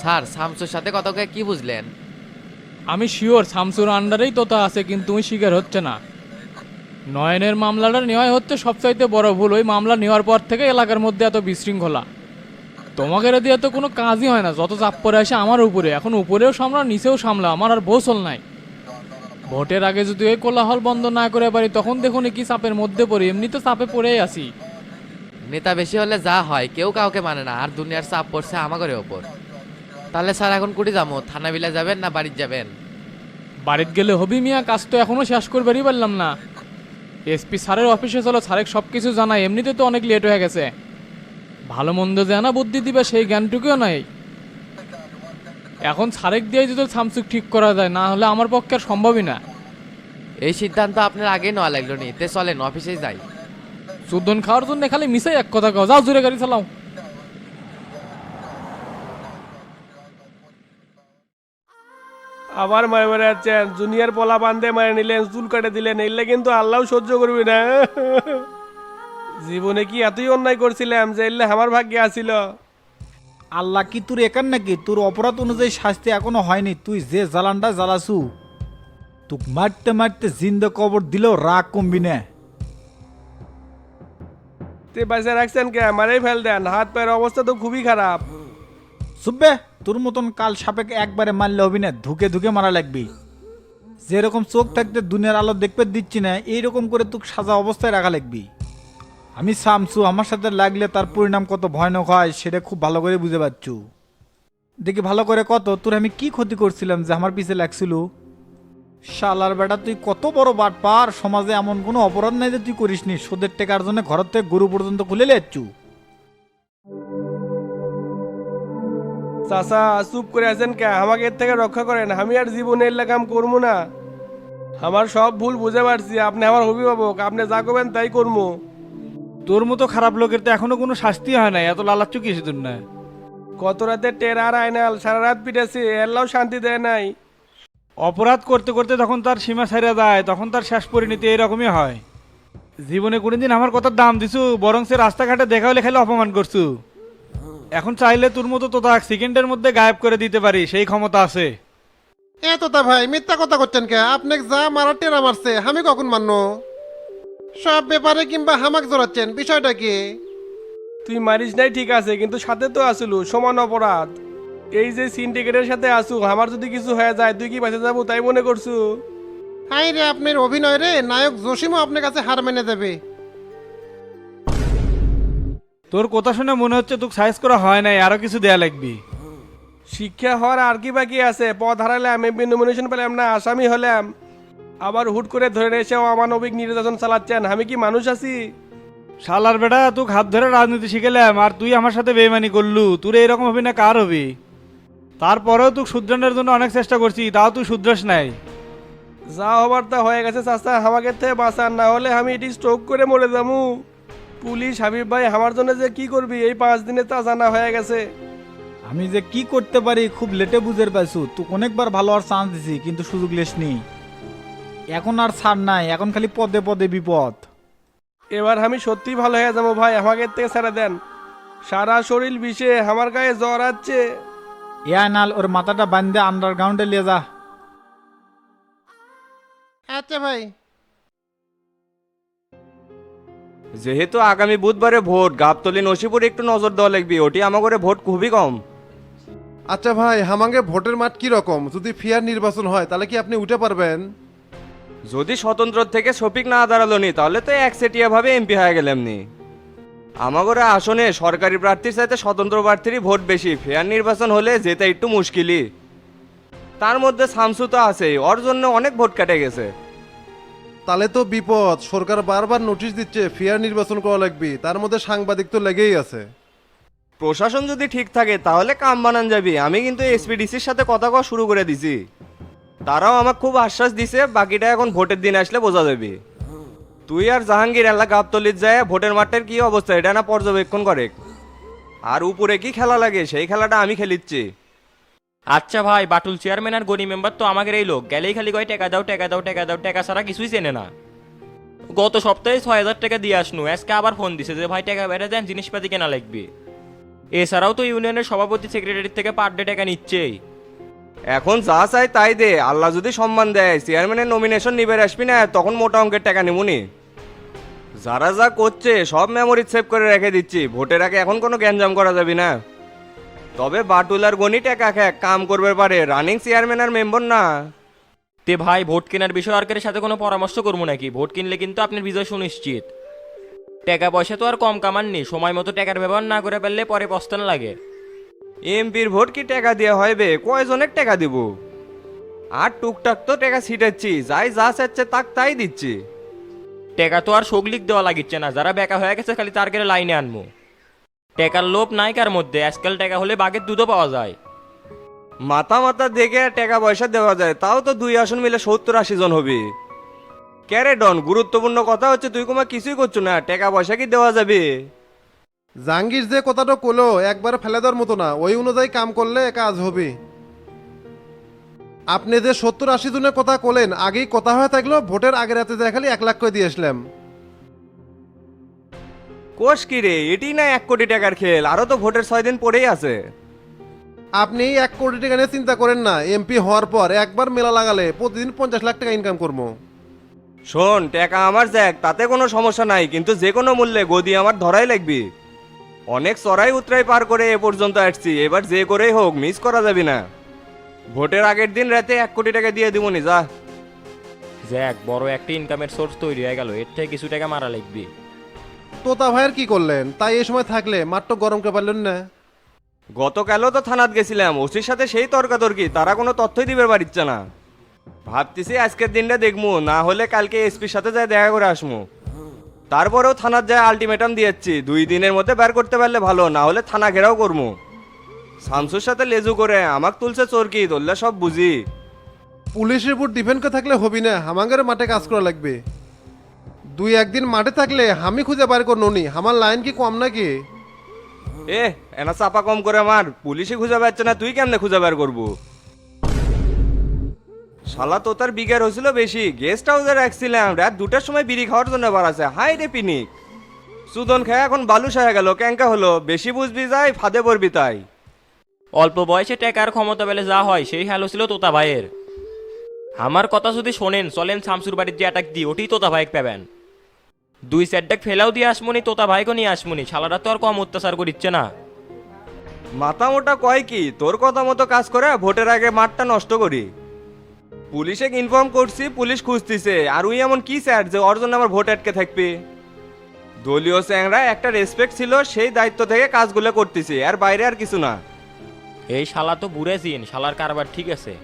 Sir Shamsur সাথে কত কে কি বুঝলেন? আমি শিওর শামসুর আন্ডারেই তোতা আছে কিন্তু তুমি শিকার হচ্ছে না। নয়নের মামলাটা নেওয়াই হচ্ছে সবচাইতে বড় ভুল। ওই মামলা নেওয়ার পর থেকে এলাকার মধ্যে এত বিশৃঙ্খলা। তোমাকে দিয়ে তো কোনো কাজই হয় না। যত চাপ পরে আসে আমার উপরে। এখন উপরেও সামলা নিচেও সামলা আমার আর বসল নাই। ভোটের আগে যদি ওই কোলাহল বন্ধ না করে পারি তখন দেখুন কি চাপের মধ্যে পড়ি। এমনি তো চাপে পড়েই আছি। নেতা বেশি হলে যা হয় কেউ কাউকে মানে না। আর দুনিয়ার চাপ পড়ছে আমাদের ওপর। তাহলে স্যার এখন কুটি যাব? থানা বিলে যাবেন না বাড়ির যাবেন? বাড়িতে গেলে হবি মিয়া কাজ তো এখনও শেষ করবারই পারলাম না। এসপি স্যারের অফিসে চলো স্যারের সব কিছু জানাই। এমনিতে তো অনেক লেট হয়ে গেছে। ভালো মন্দ জানা বুদ্ধি দিবে সেই জ্ঞানটুকুও নাই। এখন সারেক দিয়ে যদি সামসুক ঠিক করা যায় না হলে আমার পক্ষে আর সম্ভবই না। এই সিদ্ধান্ত আপনার আগেই নেওয়া লাগল নি। তে চলেন অফিসেই যাই। চোদ্দন খাওয়ার জন্য খালি মিশাই এক কথা কও। যাও জোরে গাড়ি চালাও। আবার মারে মারে যাচ্ছেন জুনিয়র পোলা বান্ধে মারে নিলেন চুল কাটে দিলেন এলে কিন্তু আল্লাহ সহ্য করবি না। জীবনে কি এতই অন্যায় করছিলাম যে এলে আমার ভাগ্যে আসিল। আল্লাহ কি তোর একান নাকি? তোর অপরাধ অনুযায়ী শাস্তি এখনও হয়নি। তুই যে জ্বালানটা জ্বালাসু তুক মারতে মারতে জিন্দা কবর দিলেও রাগ কমবি না। তে বাসে রাখছেন কে? মারেই ফেল দেন। হাত পায়ের অবস্থা তো খুবই খারাপ। সুব্বে তোর মতন কাল সাপেকে একবারে মারলে হবি না, ধুকে ধুকে মারা লাগবি। যেরকম চোখ থাকতে দুনিয়ার আলো দেখতে দিচ্ছি না, এইরকম করে তুক সাজা অবস্থায় রাখা লাগবি। আমি সামসু, আমার সাথে লাগলে তার পরিণাম কত ভয়ানক হয়, সেটা খুব ভালো করে বুঝে পারছু দেখি ভালো করে কত, তোর আমি কি ক্ষতি করছিলাম যে আমার পিছে লাগছিল? শালার বেটা, তুই কত বড় বাট পার সমাজে এমন কোনো অপরাধ নাই যে তুই করিসনি, সোদের টেকার জন্য ঘর থেকে গরু পর্যন্ত খুলে লেচ্ছু। চাচা চুপ করে আছেন কে? আমাকে এর থেকে রক্ষা করেন। আমি আর জীবনে এলে কাম করব না। আমার সব ভুল বুঝে পারছি। আপনি আমার অভিভাবক। আপনি যা করবেন তাই করব। তোর মতো খারাপ লোকের তো এখনও কোনো শাস্তি হয় নাই। এত লালাচ্ছ কি সেদিন না কত রাতে টেরার আয়নাল সারা রাত পিটেছি। এল্লাও শান্তি দেয় নাই। অপরাধ করতে করতে তখন তার সীমা ছাড়া যায় তখন তার শেষ পরিণতি এরকমই হয়। জীবনে কোনোদিন আমার কথার দাম দিছু বরং সে রাস্তাঘাটে দেখা হলে খালি অপমান করছু। এখন চাইলে তোর মতো তো তাক সেকেন্ডের মধ্যে গায়েব করে দিতে পারি সেই ক্ষমতা আছে। এ তো তোতা ভাই মিথ্যা কথা করছেন কে? আপনি যা মারা টেরা মারছে আমি কখন মান্য সব ব্যাপারে কিংবা হামাক জড়াচ্ছেন বিষয়টা কি? তুই মারিস নাই ঠিক আছে কিন্তু সাথে তো আসলু সমান অপরাধ। এই যে সিন্ডিকেটের সাথে আসু আমার যদি কিছু হয়ে যায় তুই কি বাঁচে যাব তাই মনে করছু? হাই রে আপনার অভিনয় রে নায়ক জসিমও আপনার কাছে হার মেনে দেবে তোর কথা শুনে মনে হচ্ছে তোকে সাইজ করা হয় নাই আরও কিছু দেয়া লাগবি। শিক্ষা হওয়ার আর কি বাকি আছে? পদ হারালাম এমপি নমিনেশন পেলাম না আসামি হলাম। আবার হুট করে ধরে এসেও অমানবিক নির্যাতন চালাচ্ছেন। আমি কি মানুষ আছি? শালার বেটা তোকে হাত ধরে রাজনীতি শিখেলাম আর তুই আমার সাথে বেইমানি করলু। তোর এরকম হবি না কার হবি? তারপরেও তুই শুধরানোর জন্য অনেক চেষ্টা করছি তাও তুই শুধরাস নাই। যা হবার তা হয়ে গেছে চাষা আমাকে থেকে বাঁচান না হলে আমি এটি স্ট্রোক করে মরে যাব। পুলিশ হাবিব ভাই আমার জন্য যে কি করবি? এই পাঁচ দিনে তা জানা হয়ে গেছে। আমি যে কি করতে পারি খুব লেটে বুঝের পাইছু। তুই অনেকবার ভালো হওয়ার চান্স দিছি কিন্তু সুযোগ লেসনি। এখন আর ছাড় নাই এখন খালি পদে পদে বিপদ। এবার আমি সত্যি ভালো হয়ে যাব ভাই আমাকে থেকে ছেড়ে দেন। সারা শরীর বিষে আমার গায়ে জ্বর আছে এ নাল ওর মাথাটা বান্ধে আন্ডারগ্রাউন্ডে লিয়ে যা। আচ্ছা ভাই। যেহেতু আগামী বুধবারে ভোট গাবতলি নসিপুর একটু নজর দেওয়া লাগবে। ওটি আমার করে ভোট খুবই কম। আচ্ছা ভাই হামাঙ্গে ভোটের মাঠ কি রকম? যদি ফিয়ার নির্বাচন হয় তাহলে কি আপনি উঠে পারবেন? যদি স্বতন্ত্র থেকে শফিক না দাঁড়াল নি তাহলে তো একচেটিয়া ভাবে এমপি হয়ে গেলাম নি আমাগরে আসনে সরকারি প্রার্থীর সাথে স্বতন্ত্র প্রার্থীরই ভোট বেশি। ফেয়ার নির্বাচন হলে যেতে একটু মুশকিলই। তার মধ্যে শামসু তো আছেই ওর জন্য অনেক ভোট কেটে গেছে। তাহলে তো বিপদ। সরকার বারবার নোটিশ দিচ্ছে, ফিয়ার নির্বাচন করা লাগবে। তার মধ্যে সাংবাদিক তো লেগেই আছে। প্রশাসন যদি ঠিক থাকে, তাহলে কাম বানান যাবি। আমি কিন্তু এসপিডিসির সাথে কথা কওয়া শুরু করে দিছি। তারাও আমাকে খুব আশ্বাস দিছে, বাকিটা এখন ভোটের দিন আসলে বোঝা যাবে। তুই আর জাহাঙ্গীর এলাকা গাবতলির যায়, ভোটের মাঠের কি অবস্থা? এটা না পর্যবেক্ষণ করে। আর উপরে কি খেলা লাগে? সেই খেলাটা আমি খেলিচ্ছি। আচ্ছা ভাই, বাটুল চেয়ারম্যান আর গনি মেম্বার তো আমাদের এই লোক। গেলেই খালি কয়, টাকা দাও টাকা দাও টাকা দাও, টাকা ছাড়া কিছুই চেনে না। গত সপ্তাহে ছয় হাজার টাকা দিয়ে আসনু, আজকে আবার ফোন দিছে যে, ভাই, টাকা বেড়ে দেন, জিনিসপাতি কেনা লাগবে। এছাড়াও তো ইউনিয়নের সভাপতি সেক্রেটারির থেকে পার ডে টাকা নিচ্ছেই। এখন যা চাই তাই দে, আল্লাহ যদি সম্মান দেয় চেয়ারম্যানের নমিনেশন নিবে আসবি না, তখন মোটা অঙ্কের টাকা নিমুনি যারা যা করছে, সব মেমোরি সেভ করে রেখে দিচ্ছি, ভোটের আগে এখন কোনো গ্যাঞ্জাম করা যাবে না। তবে বাটুল আর গণি টাকা খেক কাম করবে পারে। রানিং চেয়ারম্যান আর মেম্বার না। তে ভাই ভোট কেনার বিষয়ে সরকারের সাথে কোনো পরামর্শ করব নাকি? ভোট কিনলে কিন্তু আপনার বিজয় সুনিশ্চিত। টাকা পয়সা তো আর কম কামাননি সময় মতো টাকার ব্যবহার না করে পারলে পরে পস্তান লাগে। এমপির ভোট কি টাকা দিয়ে হইবে কয়জনের টাকা দিব? আর টুকটাক তো টাকা ছিটাচ্ছি। যাই যা চাচ্ছে তাক তাই দিচ্ছি। টাকা তো আর সগলিক দেওয়া লাগিচ্ছে না। যারা বেকা হয়ে গেছে খালি তার কেড়ে লাইনে আনব টাকার লোভ নাই কার মধ্যে। আজকাল টাকা হলে বাঘের দুধও পাওয়া যায়। মাথা মাথা দেখে টাকা পয়সা দেওয়া যায়। তাও তো দুই আসন মিলে সত্তর আশি জন হবে। ক্যারে ডন গুরুত্বপূর্ণ কথা হচ্ছে তুই কুমা কিছুই করছ না। টাকা পয়সা কি দেওয়া যাবে? জাহাঙ্গীর যে কথাটা কলো একবার ফেলে দেওয়ার মতো না। ওই অনুযায়ী কাম করলে কাজ হবে। আপনি যে সত্তর আশি জনের কথা কলেন আগেই কথা হয়ে থাকল ভোটের আগের রাতে দেখালি এক লাখ করে দিয়ে আসলাম। কোষ কি রে? এটি না এক কোটি টাকার খেল আরও তো ভোটের ছয় দিন পরেই আছে। আপনি এই এক কোটি টাকা নিয়ে চিন্তা করেন না এমপি হওয়ার পর একবার মেলা লাগালে প্রতিদিন পঞ্চাশ লাখ টাকা ইনকাম করব। শোন টাকা আমার যাক তাতে কোনো সমস্যা নাই কিন্তু যে কোনো মূল্যে গদি আমার ধরাই লাগবে। অনেক চড়াই উতরাই পার করে এ পর্যন্ত আসছি এবার যে করেই হোক মিস করা যাবে না। ভোটের আগের দিন রাতে এক কোটি টাকা দিয়ে দিবনি যা। যাক বড় একটা ইনকামের সোর্স তৈরি হয়ে গেল এর থেকে কিছু টাকা মারা লাগবে। তোতা ভাইয়ের কি করলেন? তাই এই সময় থাকলে মাত্র গরম কে পারলেন না। গতকালও তো থানাত গেছিলাম ওসির সাথে সেই তর্কাতর্কি তারা কোনো তথ্যই দিবে পারিচ্ছে না। ভাবতেছি আজকের দিনটা দেখব না হলে কালকে এসপির সাথে যাই দেখা করে আসমু। তারপরেও থানার যায় আলটিমেটাম দিয়েছি দুই দিনের মধ্যে বের করতে পারলে ভালো না হলে থানা ঘেরাও করব শামসুর সাথে লেজু করে আমাক তুলছে চোরকি ধরলে সব বুঝি। পুলিশের উপর ডিপেন্ড করে থাকলে হবি না হামাঙ্গারে মাঠে কাজ করা লাগবে। দুই একদিন মাঠে থাকলে আমি খুঁজে বার করব নি। আমার লাইন কি কম নাকি? এ এনা চাপা কম করে আমার। পুলিশে খুঁজে পাচ্ছে না তুই কেমনে খুঁজে বার করব? শালা তো তার বিঘার হয়েছিল বেশি। গেস্ট হাউসে রাখছিলাম। রাত দুটার সময় বিড়ি খাওয়ার জন্য বার আছে। হাই রে পিনিক। সুদন খায় এখন বালুস হয়ে গেল ক্যাঙ্কা হলো। বেশি বুঝবি যাই ফাঁদে পড়বি তাই। অল্প বয়সে টাকার ক্ষমতা পেলে যা হয় সেই হ্যালো ছিল তোতা ভাইয়ের। আমার কথা যদি শোনেন চলেন শামসুর বাড়ির যে অ্যাটাক দিই ওটি তোতা ভাইক পাবেন। দুই সেটটাক ফেলাও দিয়ে আসমনি তোতা ভাইকে নিয়ে আসমনি। শালারা তো আর কম অত্যাচার করিচ্ছে না। মাথা মোটা কয় কি? তোর কথা মতো কাজ করে ভোটের আগে মাঠটা নষ্ট করি। পুলিশে ইনফর্ম করছি পুলিশ খুঁজতিছে। আর উই এমন কি স্যার যে ওর জন্য আমার ভোট আটকে থাকবে? দলীয় স্যাংরা একটা রেসপেক্ট ছিল সেই দায়িত্ব থেকে কাজগুলো করতেছি। আর বাইরে আর কিছু না। এই শালা তো বুড়ে জিন শালার কারবার ঠিক আছে।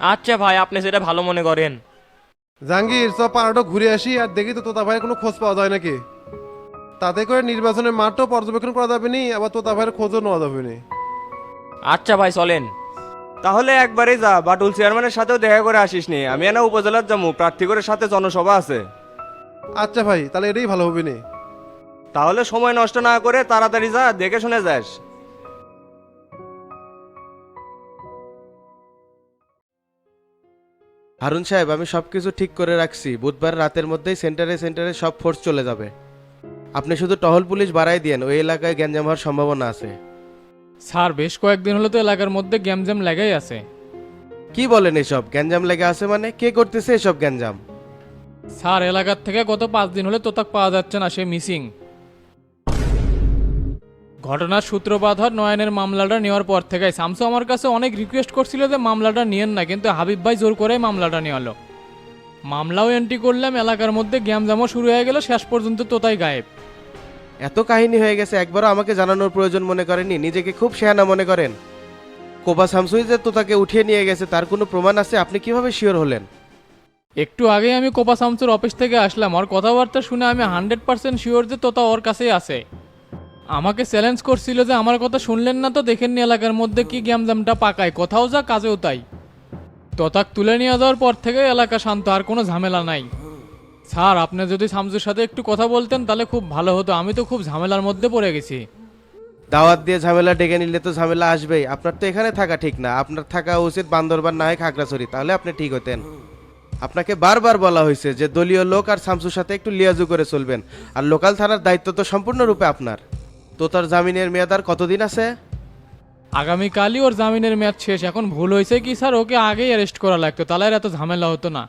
আচ্ছা ভাই আপনি সেটা ভালো মনে করেন। জাহাঙ্গীর সব পাড়াটা ঘুরে আসি আর দেখি তো তোতা ভাইয়ের কোনো খোঁজ পাওয়া যায় নাকি। তাতে করে নির্বাচনের মাঠও পর্যবেক্ষণ করা যাবে নি আবার তোতা ভাইয়ের খোঁজও নেওয়া যাবে নি। আচ্ছা ভাই চলেন। তাহলে একবারই যা বাটুল চেয়ারম্যানের সাথেও দেখা করে আসিস নি। আমি এনা উপজেলার যাব প্রার্থী করে সাথে জনসভা আছে। আচ্ছা ভাই তাহলে এটাই ভালো হবে নি। তাহলে সময় নষ্ট না করে তাড়াতাড়ি যা দেখে শুনে যাস। হারুন সাহেব আমি সব কিছু ঠিক করে রাখছি। বুধবার রাতের মধ্যেই সেন্টারে সেন্টারে সব ফোর্স চলে যাবে। আপনি শুধু টহল পুলিশ বাড়াই দিয়েন ওই এলাকায় গ্যাঞ্জাম হওয়ার সম্ভাবনা আছে। স্যার বেশ কয়েকদিন হলো তো এলাকার মধ্যে গ্যামজ্যাম লেগেই আছে। কি বলেন এসব? গ্যাঞ্জাম লেগে আছে মানে? কে করতেছে এসব গ্যাঞ্জাম স্যার এলাকার থেকে গত পাঁচ দিন হলে তোতাক পাওয়া যাচ্ছে না সে মিসিং। ঘটনার সূত্রপাত হয় নয়নের মামলাটা নেওয়ার পর থেকে শামসু আমার কাছে অনেক রিকোয়েস্ট করছিল যে মামলাটা নিয়েন না কিন্তু হাবিব ভাই জোর করে মামলাটা নিয়ে হলো মামলাও এন্ট্রি করলাম এলাকার মধ্যে গ্যামজামও শুরু হয়ে গেল শেষ পর্যন্ত তোতাই গায়েব। এত কাহিনী হয়ে গেছে একবারও আমাকে জানানোর প্রয়োজন মনে করেননি নিজেকে খুব শেয়ানা মনে করেন। কোপা শামসুই যে তো তাকে উঠিয়ে নিয়ে গেছে তার কোনো প্রমাণ আছে? আপনি কীভাবে শিওর হলেন? একটু আগেই আমি কোপা শামসুর অফিস থেকে আসলাম ওর কথাবার্তা শুনে আমি হান্ড্রেড পার্সেন্ট শিওর যে তোতা ওর কাছেই আছে। আমাকে চ্যালেঞ্জ করছিল যে আমার কথা শুনলেন না তো, দেখেননি এলাকার মধ্যে কি গ্যামজামটা পাকায়, কোথাও যা, কাজেও তাই। তোতাক তুলে নিয়ে যাওয়ার পর থেকে এলাকা শান্ত, আর কোনো ঝামেলা নাই। স্যার, আপনি যদি শামসুর সাথে একটু কথা বলতেন, তাহলে খুব ভালো হতো। আমি তো খুব ঝামেলার মধ্যে পড়ে গেছি। দাওয়াত দিয়ে ঝামেলা ডেকে নিলে তো ঝামেলা আসবেই। আপনার তো এখানে থাকা ঠিক না। আপনার থাকা উচিত বান্দরবান না হয় খাগড়াছড়ি। তাহলে আপনি ঠিক হতেন। আপনাকে বারবার বলা হয়েছে যে দলীয় লোক আর শামসুর সাথে একটু লিয়াজু করে চলবেন। আর লোকাল থানার দায়িত্ব তো সম্পূর্ণরূপে আপনার। তো তার জামিনের মেয়াদ আর কতদিন আছে? আগামীকালই ওর জামিনের মেয়াদ শেষ। এখন ভুল হয়েছে কি স্যার? ওকে আগেই অ্যারেস্ট করা লাগতো। তাহলে আর এত ঝামেলা হতো না।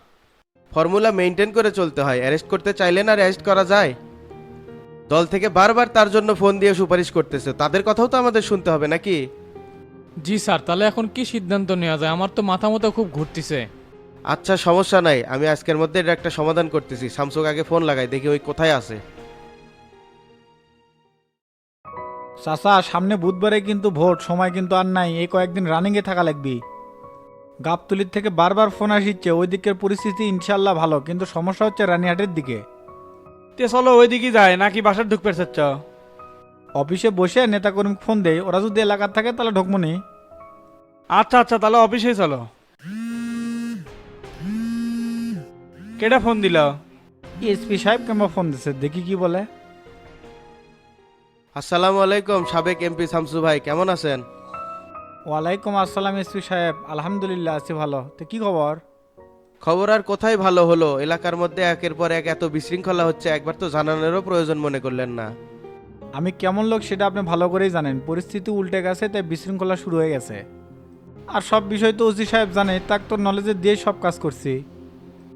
ফর্মুলা মেনটেন করে চলতে হয়। অ্যারেস্ট করতে চাইলে না অ্যারেস্ট করা যায়? দল থেকে বারবার তার জন্য ফোন দিয়ে সুপারিশ করতেছে। তাদের কথাও তো আমাদের শুনতে হবে নাকি? জি স্যার তাহলে এখন কি সিদ্ধান্ত নেওয়া যায়? আমার তো মাথা মতো খুব ঘুরতিছে। আচ্ছা সমস্যা নাই। আমি আজকের মধ্যে এটা একটা সমাধান করতেছি। স্যামসুং আগে ফোন লাগাই দেখি ওই কোথায় আছে। চাচা সামনে বুধবারে কিন্তু ভোট সময় কিন্তু আর নাই এই কয়েকদিন রানিংয়ে থাকা লাগবি। গাবতুলির থেকে বারবার ফোন আসিচ্ছে ওই দিকের পরিস্থিতি ইনশাল্লাহ ভালো কিন্তু সমস্যা হচ্ছে রানিহাটের দিকে। তে চলো ওই ওইদিকে যায় নাকি বাসার ঢুকবে চাচ্ছ অফিসে বসে নেতাকর্মী ফোন দেয় ওরা যদি এলাকার থাকে তাহলে ঢোকমনি আচ্ছা আচ্ছা তাহলে অফিসে চলো। কেটা ফোন দিল? এসপি সাহেব কেমন ফোন দিচ্ছে দেখি কি বলে। আসসালামু আলাইকুম সাবেক এমপি শামসু ভাই কেমন আছেন? ওয়ালাইকুম আসসালাম এসপি সাহেব আলহামদুলিল্লাহ আছি ভালো। তো কি খবর? খবর আর কোথায় ভালো হলো? এলাকার মধ্যে একের পর এক এত বিশৃঙ্খলা হচ্ছে একবার তো জানানোরও প্রয়োজন মনে করলেন না। আমি কেমন লোক সেটা আপনি ভালো করেই জানেন। পরিস্থিতি উল্টে গেছে তাই বিশৃঙ্খলা শুরু হয়ে গেছে। আর সব বিষয় তো ওসি সাহেব জানে তাক তোর নলেজে দিয়ে সব কাজ করছি।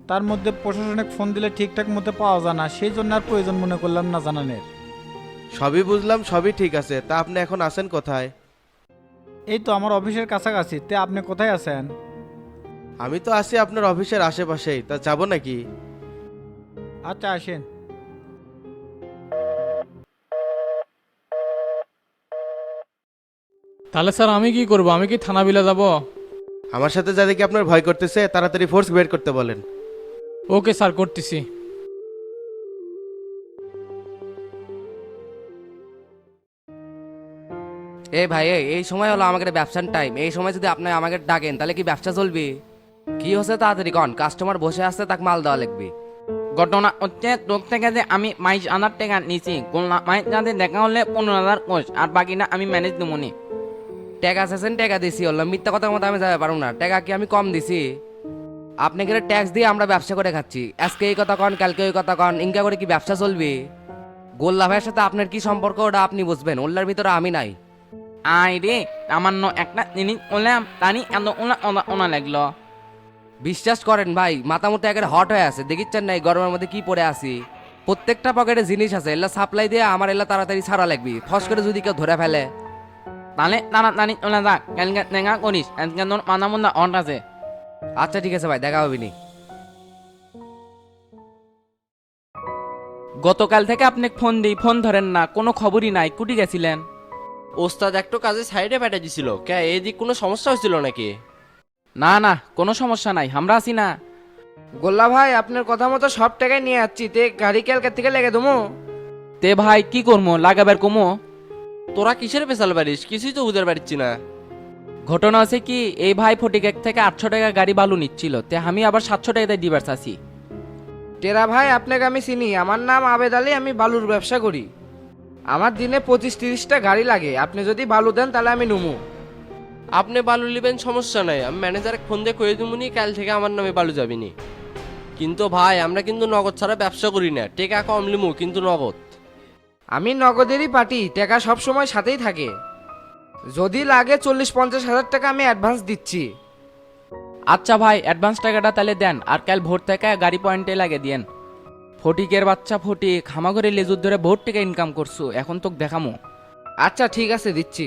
তার মধ্যে প্রশাসনিক ফোন দিলে ঠিকঠাক মতো পাওয়া যায় না সেই জন্য আর প্রয়োজন মনে করলাম না জানানের। সবই বুঝলাম সবই ঠিক আছে। তা আপনি এখন আছেন কোথায়? এই তো আমার অফিসের কাছাকাছি। তে আপনি কোথায় আছেন? আমি তো আছি আপনার অফিসের আশেপাশেই। তা যাব নাকি? আচ্ছা আসেন। তাহলে স্যার আমি কি করব? আমি কি থানা বিলা যাব? আমার সাথে যাদেরকে আপনার ভয় করতেছে তাড়াতাড়ি ফোর্স বের করতে বলেন। ওকে স্যার করতেছি। এ ভাই এই- এই সময় হলো আমাদের ব্যবসার টাইম এই সময় যদি আপনি আমাকে ডাকেন তাহলে কি ব্যবসা চলবে? কি হচ্ছে তাড়াতাড়ি কন? কাস্টমার বসে আসছে তাকে মাল দেওয়া লাগবে। ঘটনা হচ্ছে তোর থেকে যে আমি বাইশ হাজার টাকা নিছি গোল্লা মাইজ যাতে দেখা হলে পনেরো হাজার কোষ আর বাকিটা আমি ম্যানেজ দেবো নি। ট্যাগ আছেন টাকা দিছি হলো। মিথ্যা কথার মতো আমি যাবে পারব না। টাকা কি আমি কম দিছি? আপনি গেলে ট্যাক্স দিয়ে আমরা ব্যবসা করে খাচ্ছি। আজকে এই কথা কন কালকে ওই কথা কন ইনকা করে কি ব্যবসা চলবে? গোল্লা ভাইয়ের সাথে আপনার কি সম্পর্ক ওটা আপনি বুঝবেন। ওল্লার ভিতরে আমি নাই। আই রে সামান্য একটা জিনিস করলাম তারই এত ওনা ওনা ওনা লাগল। বিশ্বাস করেন ভাই মাথা মতো একের হট হয়ে আছে দেখিচ্ছেন না এই গরমের মধ্যে কি পরে আছি? প্রত্যেকটা পকেটে জিনিস আছে এলা সাপ্লাই দিয়ে আমার এলা তাড়াতাড়ি ছাড়া লাগবে। ফস করে যদি কেউ ধরে ফেলে। তাহলে তাড়াতাড়ি চলে যাক কালকে দেখা করিস আজকে তোর মাথা মধ্যে অট আছে। আচ্ছা ঠিক আছে ভাই দেখা হবে নি। গতকাল থেকে আপনি ফোন দিই ফোন ধরেন না কোনো খবরই নাই কুটি গেছিলেন। ওস্তাদ একটু কাজে সাইডে পাঠিয়ে দিছিল। কে এদিক কোনো সমস্যা হয়েছিল নাকি? না না কোনো সমস্যা নাই আমরা আছি না। গোল্লা ভাই আপনার কথা মতো সব টাকায় নিয়ে যাচ্ছি তে গাড়ি কালকে থেকে লেগে দেবো তে ভাই কি করব লাগাবার কমো? তোরা কিসের পেশাল পারিস কিছুই তো উদের পারছি না। ঘটনা আছে কি এই ভাই ফটিকেক থেকে আটশো টাকা গাড়ি বালু নিচ্ছিল তে আমি আবার সাতশো টাকাতে দিবার চাচ্ছি। টেরা ভাই আপনাকে আমি চিনি আমার নাম আবেদ আলী আমি বালুর ব্যবসা করি। আমার দিনে পঁচিশ তিরিশটা গাড়ি লাগে। আপনি যদি বালু দেন তাহলে আমি নুমু। আপনি বালু নেবেন সমস্যা নাই। আমি ম্যানেজার ফোন দিয়ে কয়ে দিবনি কাল থেকে আমার নামে বালু যাবিনি। কিন্তু ভাই আমরা কিন্তু নগদ ছাড়া ব্যবসা করি না। টেকা কম লিমু কিন্তু নগদ। আমি নগদেরই পার্টি টাকা সব সময় সাথেই থাকে। যদি লাগে চল্লিশ পঞ্চাশ হাজার টাকা আমি অ্যাডভান্স দিচ্ছি। আচ্ছা ভাই অ্যাডভান্স টাকাটা তাহলে দেন আর কাল ভোর থেকে গাড়ি পয়েন্টে লাগে দিয়েন। ফটিকের বাচ্চা ফটিক হামাগরে লেজুর ধরে বহুত টাকা ইনকাম করছ, এখন তোকে দেখামো। আচ্ছা ঠিক আছে, দিচ্ছি।